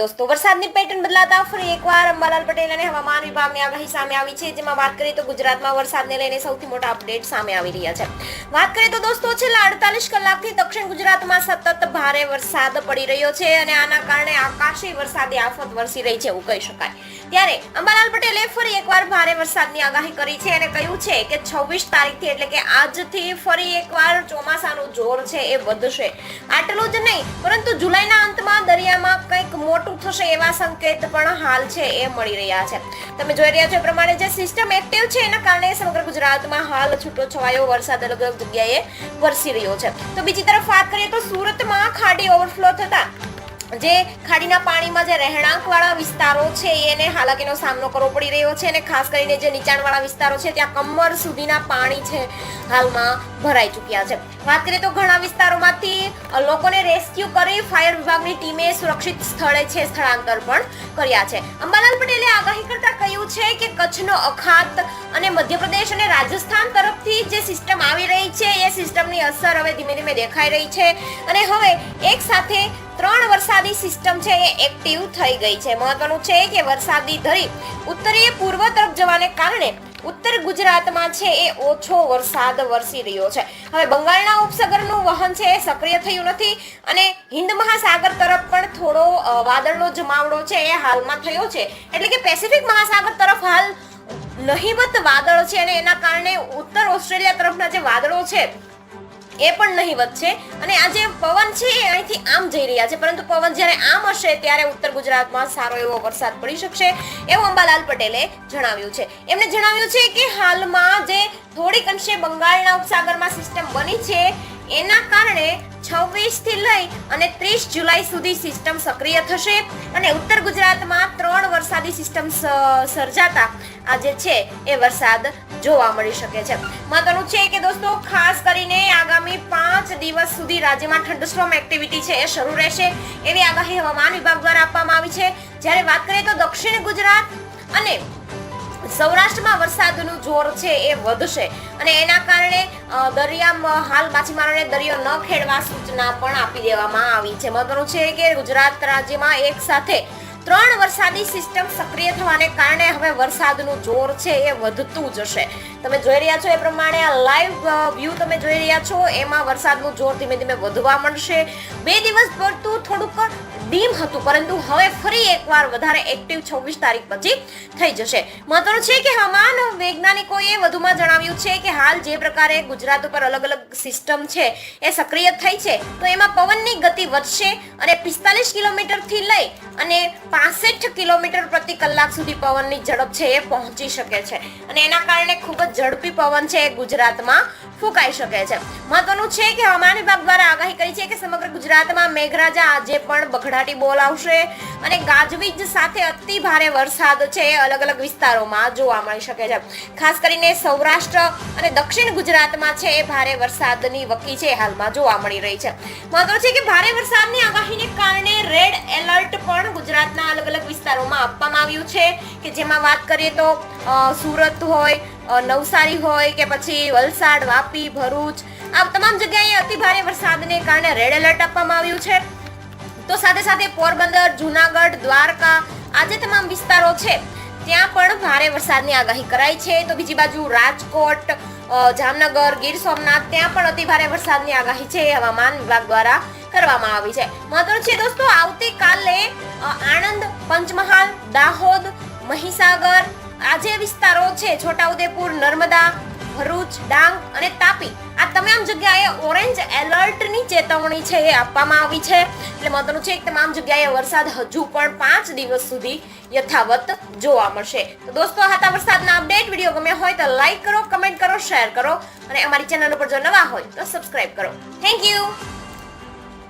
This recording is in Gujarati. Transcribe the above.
દોસ્તો, વરસાદની પેટર્ન બદલાતા ફરી એકવાર અંબાલાલ પટેલ અને હવામાન વિભાગની આગાહી સામે આવી છે. જેમાં વાત કરીએ તો ગુજરાતમાં વરસાદને લઈને સૌથી મોટા અપડેટ સામે આવી રહ્યા છે. વાત કરીએ તો દોસ્તો, છેલ્લા અડતાલીસ કલાકથી દક્ષિણ ગુજરાતમાં સતત ભારે વરસાદ પડી રહ્યો છે અને આના કારણે આકાશી વરસાદી આફત વરસી રહી છે, એવું કહી શકાય. ત્યારે અંબાલાલ પટેલે ફરી એકવાર ભારે વરસાદની આગાહી કરી છે અને કહ્યું છે કે છવ્વીસ તારીખથી એટલે કે આજથી ફરી એકવાર ચોમાસાનું જોર છે એ વધશે. આટલું જ નહીં, પરંતુ જુલાઈના અંતમાં દરિયામાં કંઈક મોટું થશે એવા સંકેત પણ હાલ છે એ મળી રહ્યા છે. તમે જોઈ રહ્યા છો એ પ્રમાણે જે સિસ્ટમ એક્ટિવ છે એના કારણે સમગ્ર ગુજરાતમાં હાલ છૂટો છવાયો વરસાદ અલગ અલગ જગ્યાએ વરસી રહ્યો છે. તો બીજી તરફ વાત કરીએ તો સુરતમાં ખાડી ઓવરફ્લો જે ખાડીના પાણીમાં જે રહેણાંકવાળા વિસ્તારો છે, એને હાલાકીનો સામનો કરવો પડી રહ્યો છે અને ખાસ કરીને જે નીચાણવાળા વિસ્તારો છે, ત્યાં કમર સુધીના પાણી છે, હાલમાં ભરાઈ ચૂક્યા છે. વાત કરીએ તો ઘણા વિસ્તારોમાંથી લોકોને રેસ્ક્યુ કરી ફાયર વિભાગની ટીમે સુરક્ષિત સ્થળે છે, સ્થળાંતર પણ કર્યા છે. અંબાલાલ પટેલે આગાહી કરતા કહ્યું છે કે કચ્છનો અખાત અને મધ્યપ્રદેશ અને રાજસ્થાન સિસ્ટમ આવી રહી છે. એ સિસ્ટમની અસર હવે ધીમે ધીમે દેખાઈ રહી છે. અને હવે એક સાથે ત્રણ વરસાદી સિસ્ટમ છે એ એક્ટિવ થઈ ગઈ છે. મહત્વનું છે કે વરસાદી ધરી ઉત્તરીય પૂર્વ તરફ જવાને કારણે ઉત્તર ગુજરાતમાં છે એ ઓછો વરસાદ વરસી રહ્યો છે. હવે બંગાળના ઉપસાગરનું વહન છે એ સક્રિય થયું નથી અને હિન્દ મહાસાગર તરફ પણ થોડો વાદળનો જમાવડો છે એ હાલમાં થયો છે. એટલે કે પેસિફિક મહાસાગર તરફ હાલ નહિવત વાદળ છે અને એના કારણે ઉત્તર ઓસ્ટ્રેલિયા તરફના જે વાદળો છે, એ પણ નહીવત છે. અને આ જે પવન છે, એ અહીંથી આમ જઈ રહ્યા છે. પરંતુ પવન જ્યારે આમ હશે, ત્યારે ઉત્તર ગુજરાતમાં સારો એવો વરસાદ પડી શકશે એવું અંબાલાલ પટેલે જણાવ્યું છે. એમણે જણાવ્યું છે કે હાલમાં જે થોડીક અંશે બંગાળના ઉપસાગરમાં સિસ્ટમ બની છે એના કારણે છવ્વીસથી લઈ અને ત્રીસ જુલાઈ સુધી સિસ્ટમ સક્રિય થશે અને ઉત્તર ગુજરાતમાં ત્રણ વરસાદી સિસ્ટમ સર્જાતા આ જે છે એ વરસાદ જોવા મળી શકે છે. મહત્વનું છે કે દોસ્તો, ખાસ કરીને આગામી પાંચ દિવસ સુધી રાજ્યમાં થંડરસ્ટોર્મ એક્ટિવિટી છે એ શરૂ રહેશે. એવી આગાહી હવામાન વિભાગ દ્વારા આપવામાં આવી છે. જ્યારે વાત કરીએ તો દક્ષિણ ગુજરાત અને સૌરાષ્ટ્રમાં વરસાદનું જોર છે એ વધશે અને એના કારણે દરિયામાં હાલ માછીમારોને દરિયો ન ખેડવા સૂચના પણ આપી દેવામાં આવી છે. મહત્વનું છે કે ગુજરાત રાજ્યમાં એક સાથે ત્રણ વરસાદી સિસ્ટમ સક્રિય થવાને કારણે હવે વરસાદનું જોર છે એ વધતું જશે તમે જોઈ રહ્યા છો એ પ્રમાણે આ લાઈવ વ્યૂ તમે જોઈ રહ્યા છો, એમાં વરસાદનું જોર ધીમે ધીમે વધવા મળશે બે દિવસ પડતું થોડુંક ડીમ હતું, પરંતુ હવે ફરી એકવાર વધારે એક્ટિવ છવ્વીસ તારીખ પછી થઈ જશે. મહત્વનું છે કે હવામાન વૈજ્ઞાનિકોએ વધુમાં જણાવ્યું છે કે હાલ જે પ્રકારે ગુજરાત ઉપર અલગ અલગ સિસ્ટમ છે એ સક્રિય થઈ છે, તો એમાં પવનની ગતિ વધશે અને પિસ્તાલીસ કિલોમીટરથી લઈ અને પાસઠ કિલોમીટર પ્રતિ કલાક સુધી પવનની ઝડપ છે એ પહોંચી શકે છે. અને એના કારણે ખૂબ જ ઝડપી પવન છે એ ગુજરાતમાં ફૂંકાઈ શકે છે. મહત્વનું છે કે હવામાન વિભાગ દ્વારા આગાહી કરી છે કે સમગ્ર ગુજરાતમાં મેઘરાજા આજે પણ બખડાટી બોલ આવશે અને ગાજવીજ સાથે અતિ ભારે વરસાદ છે એ અલગ અલગ વિસ્તારોમાં જોવા મળી શકે છે. ખાસ કરીને સૌરાષ્ટ્ર અને દક્ષિણ ગુજરાતમાં છે એ ભારે વરસાદની વકી છે હાલમાં જોવા મળી રહી છે. મહત્વ છે કે ભારે વરસાદની આગાહીને કારણે રેડ એલર્ટ પણ ગુજરાતના અલગ અલગ વિસ્તારોમાં આપવામાં આવ્યું છે કે જેમાં વાત કરીએ તો સુરત હોય નવસારી હોય કે પછી વલસાડ, વાપી, ભરૂચ, આ તમામ જગ્યાએ અતિ ભારે વરસાદને કારણે રેડ એલર્ટ આપવામાં આવ્યું છે. તો સાથે સાથે પોરબંદર, જુનાગઢ, દ્વારકા આ જે તમામ વિસ્તારો છે, ત્યાં પણ ભારે વરસાદની આગાહી કરાઈ છે. તો બીજી બાજુ રાજકોટ જામનગર, ગીર સોમનાથ, ત્યાં પણ અતિ ભારે વરસાદની આગાહી છે હવામાન વિભાગ દ્વારા કરવામાં આવી છે. મહત્વનું છે દોસ્તો, આવતીકાલે આણંદ, પંચમહાલ, દાહોદ, મહીસાગર, આ જે વિસ્તારો છે, છોટાઉદેપુર, નર્મદા ભરૂચ, ડાંગ અને તાપી. આ તમામ જગ્યાએ ઓરેન્જ એલર્ટની ચેતવણી છે એ આપવામાં આવી છે. એટલે મહત્વનું છે કે તમામ જગ્યાએ વરસાદ હજુ પણ પાંચ દિવસ સુધી યથાવત જોવા મળશે. તો દોસ્તો હતા વરસાદના અપડેટ. વીડિયો ગમ્યો હોય તો લાઈક કરો, કમેન્ટ કરો, શેર કરો અને અમારી ચેનલ ઉપર જો નવા હોય તો સબસ્ક્રાઈબ કરો. Thank you